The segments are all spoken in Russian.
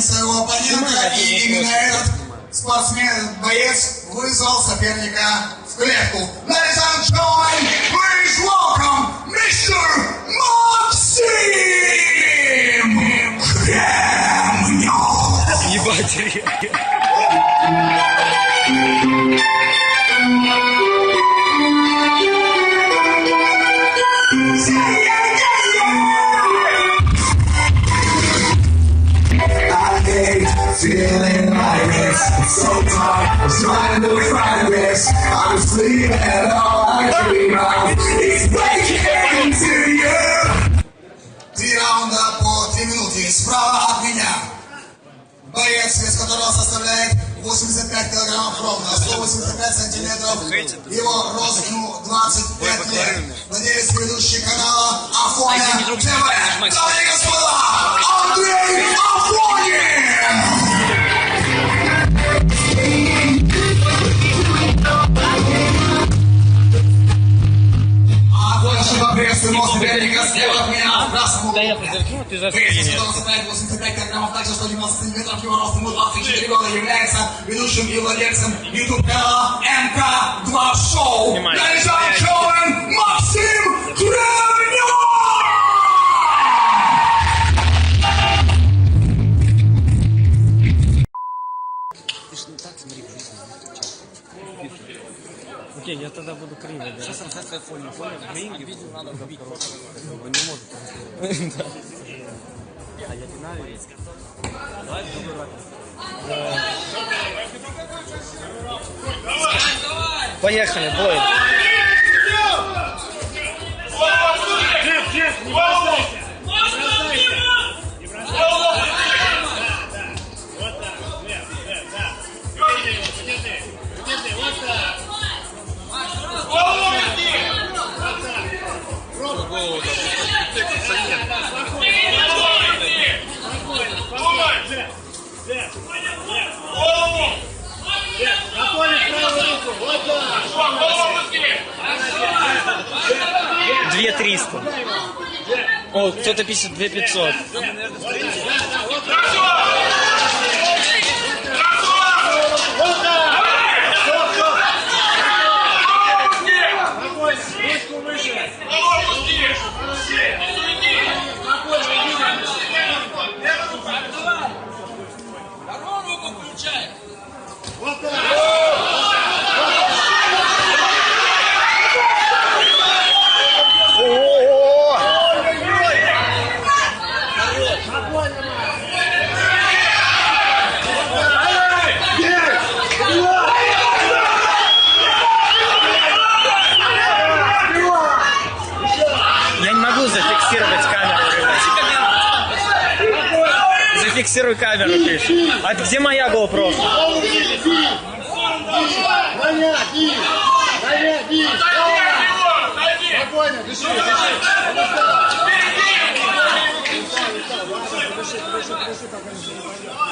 уровень своего оппонента, и именно этот спортсмен, боец вызвал соперника в клетку. Ladies and gentlemen, please welcome Mr. Максим Кремнев. Ебать, Find this. I'm sleeping and all I dream of is waking into you. Три раунда по три минуты. Справа от меня. Боец, вес которого составляет 85 килограммов ровно, 185 сантиметров. Его рост ему 25 лет. Владелец ведущий канала Афоня ТВ. Дамы и господа, Андрей Афонин! Афоня приветствуем соперника слева от меня в красном углу. Да я подзеркну, ты за Весит спиной. 185, 85 килограммов, также 190 сантиметров, его рост ему 24 года, является ведущим и владельцем YouTube канала МК2 Шоу. Снимай. Ladies Трансляция фоне. Фоне деньги. Видео надо вбить. Он не может. Да. А я динамик. Давай в другой ракурс. Поехали, бой. Две триста. О, кто-то пишет две пятьсот. фиксируй камеру, пишет. А где моя GoPro? Спокойно, дыши, дыши. Подожди, подожди, подожди, пока не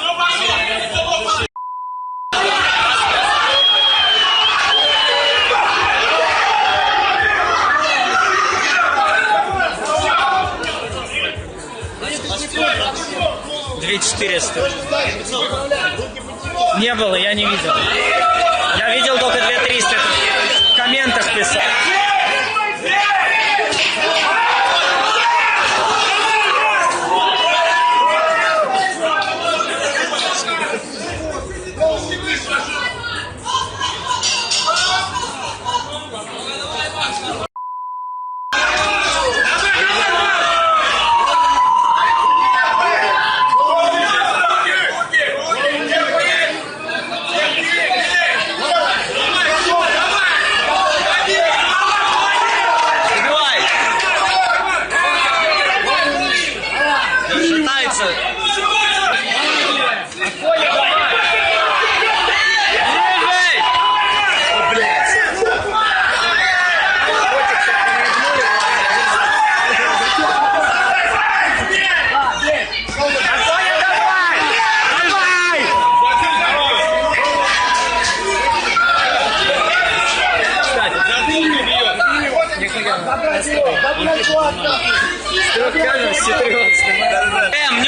2400. Не было, я не видел. Я видел только 2300. В комментах писал. С трех камер все трех снимают. Э,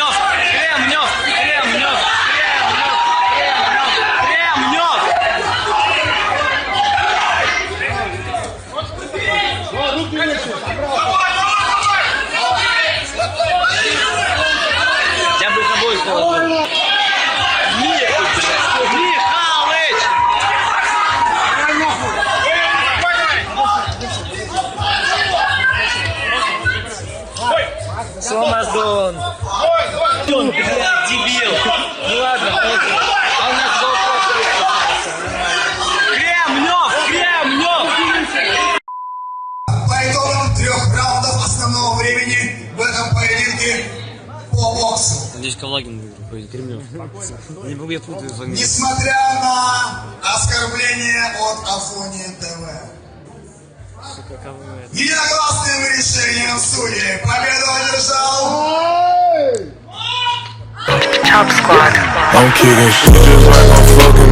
Калагин. Не могу, я путаю фамилию. Несмотря на оскорбление от Афони ТВ. Единогласным решением судей победу одержал I'm kicking shit just like I'm fucking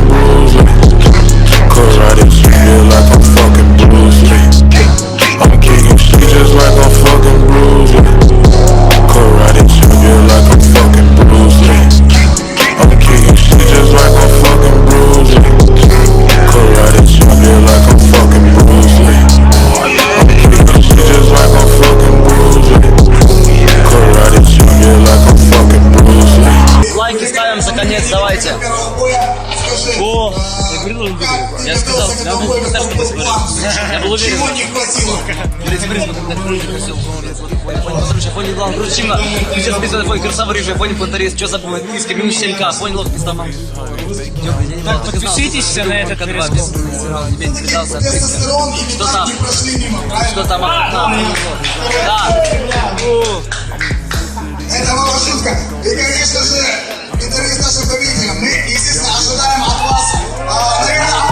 ты плану? говоришь. Я был уверен. Чего не хватило? На понял, главное, кручина. Сейчас списано, понял, красава рыжая, понял, понтарец, что забыл, английский, минус 7к, понял, ловкий стаман. Так, подпишитесь на этот и Что там? Что там? а, Да. Это была шутка. И, конечно же, интервью с нашим победителем. Мы, естественно, ожидаем от вас, а, наверное,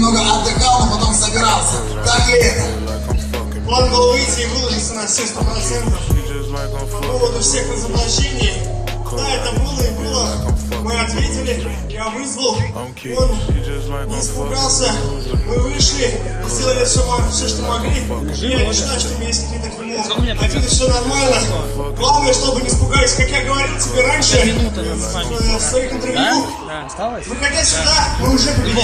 немного отдыхал, но потом собирался. Так ли это? План был выйти и выложиться на все сто процентов. По поводу всех разоблачений, да, это было и было. Мы ответили, я вызвал, он не испугался, мы вышли, сделали все, все что могли. Я не считаю, что у меня есть какие-то к нему обиды, все нормально. Главное, чтобы не испугались, как я говорил тебе раньше, в своих интервью. Осталось? Выходя сюда, мы уже победили.